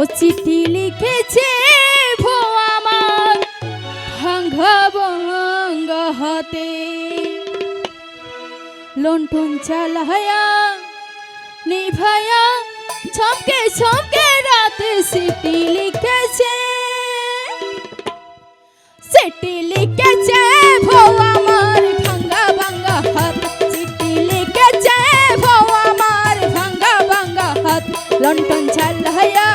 ও চিঠি লিখেছে ভো আমার ভঙ্গ ভঙ্গ হতে। লন্ঠন চালায়া, নিভায়া, ছমকে ছমকে রাতে সিটি লিখেছে। সিটি লিখেছে ভো আমার ভাঙ্গা ভাঙ্গা হাত। সিটি লিখেছে ভো আমার ভাঙ্গা ভাঙ্গা হাত। লন্ঠন চালায়া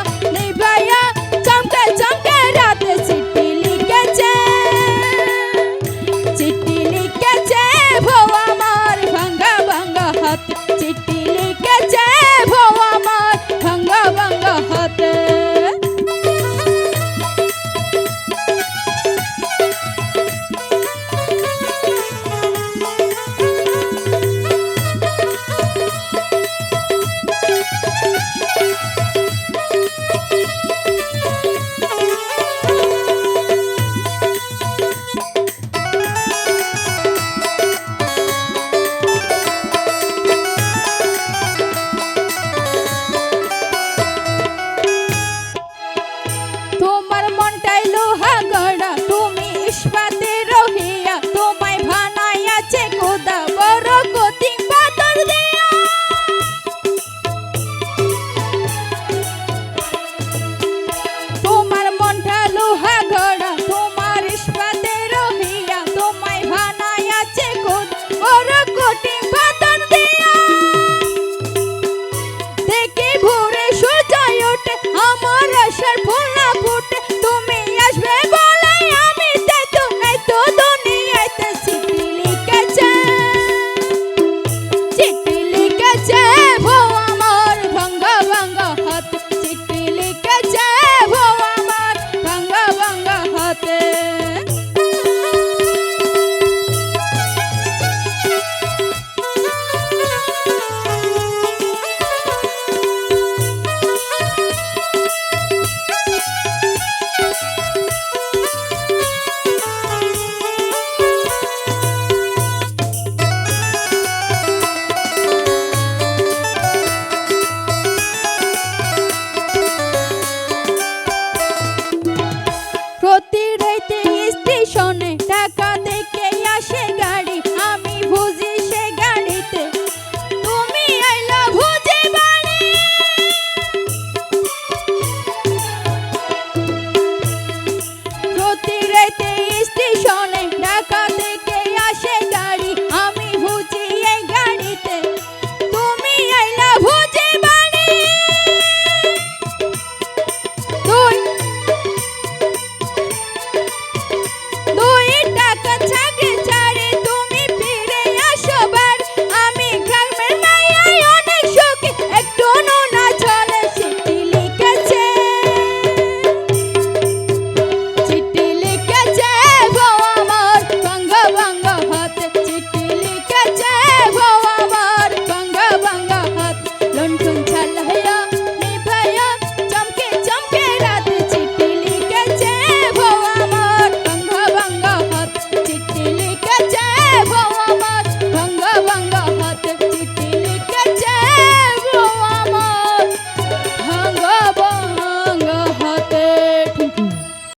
জাগে